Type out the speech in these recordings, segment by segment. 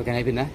Okay అయిపోయిందా?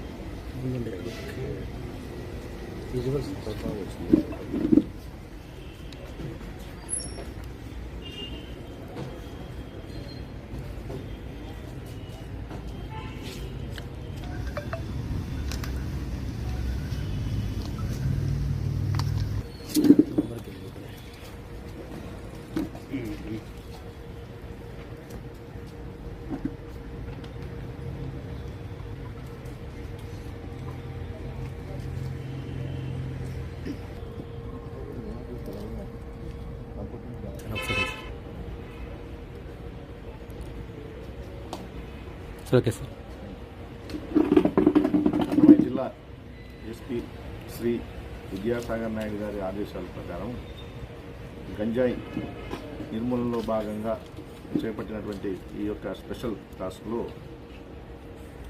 Sir okay sir. జిల్లా SP Shri Vidyasagar Naidu గారి ఆదేశాల ప్రకారం గంజాయి నిర్మూలనలో భాగంగా చేపట్టినటువంటి ఈ యొక్క స్పెషల్ టాస్క్లో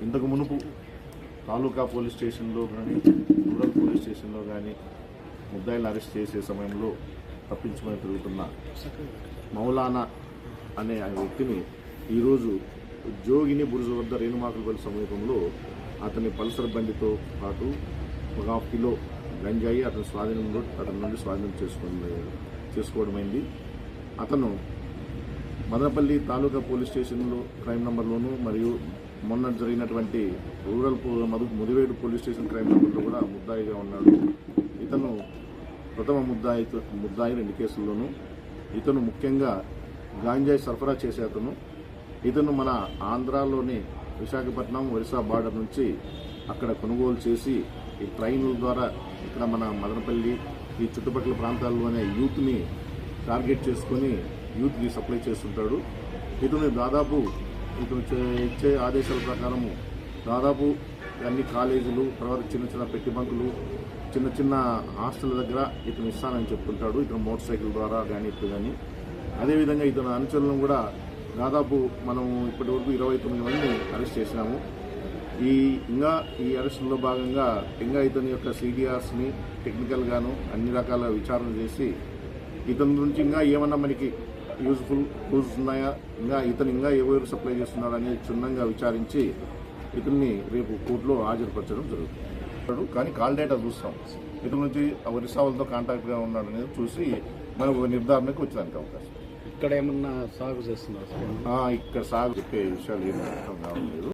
ఇంతకు మునుపు తాలూకా పోలీస్ స్టేషన్లో కానీ రూరల్ పోలీస్ స్టేషన్లో కానీ ముద్దాయిలు అరెస్ట్ చేసే సమయంలో తప్పించుకొని తిరుగుతున్న మౌలానా అనే ఆ వ్యక్తిని ఈరోజు జోగిని బురుజు వద్ద రేణుమాకులపల్లి సమీపంలో అతని పల్సర్ బండితో పాటు ఒక హాఫ్ కిలో గంజాయి అతని స్వాధీనంలో అతని నుండి స్వాధీనం చేసుకుని చేసుకోవడమైంది. అతను మదనపల్లి తాలూకా పోలీస్ స్టేషన్లో క్రైమ్ నంబర్లోను మరియు మొన్న జరిగినటువంటి రూరల్ మధు ముదివేడు పోలీస్ స్టేషన్ క్రైమ్ నంబర్లో కూడా ముద్దాయిగా ఉన్నాడు. ఇతను ప్రథమ ముద్దాయి ముద్దాయి రెండు కేసుల్లోనూ ఇతను ముఖ్యంగా గాంజాయి సరఫరా చేసే అతను ఇతను మన ఆంధ్రాలోని విశాఖపట్నం ఒరిస్సా బార్డర్ నుంచి అక్కడ కొనుగోలు చేసి ఈ ట్రైన్ల ద్వారా ఇక్కడ మన మదనపల్లి ఈ చుట్టుపక్కల ప్రాంతాల్లోనే యూత్ని టార్గెట్ చేసుకొని యూత్కి సప్లై చేస్తుంటాడు. ఇతను దాదాపు ఇతను చే- ఇచ్చే ఆదేశాల ప్రకారము దాదాపు అన్ని కాలేజీలు తర్వాత చిన్న చిన్న పెట్టి బంకులు చిన్న చిన్న హాస్టల్ దగ్గర ఇతను ఇస్తానని చెప్తుంటాడు. ఇతను మోటార్ సైకిల్ ద్వారా కానీ ఇప్పుడు కానీ అదేవిధంగా ఇతను అనుచరులను కూడా దాదాపు మనం ఇప్పటి వరకు ఇరవై తొమ్మిది మంది అరెస్ట్ చేసినాము. ఈ ఇంకా ఈ అరెస్టుల్లో భాగంగా ఇంకా ఇతని యొక్క సీడిఆర్స్ని టెక్నికల్గాను అన్ని రకాల విచారణ చేసి ఇతని నుంచి ఇంకా ఏమన్నా మనకి యూజ్ఫుల్ టూల్స్ ఉన్నాయా? ఇంకా ఇతను ఇంకా ఎవరు సప్లై చేస్తున్నాడు అనేది క్షుణ్ణంగా విచారించి ఇతన్ని రేపు కోర్టులో హాజరుపరచడం జరుగుతుంది. కానీ కాల్ డేటా చూస్తాం. ఇతని నుంచి ఒరిస్సా వాళ్ళతో కాంటాక్ట్గా ఉన్నాడు అనేది చూసి మనకు ఒక నిర్ధారణకు వచ్చేదానికి అవకాశం. ఇక్కడ ఏమన్నా సాగు చేస్తున్నారు? ఇక్కడ సాగు చెప్పే విషయాలు ఏమి అర్థం కావట్లేదు.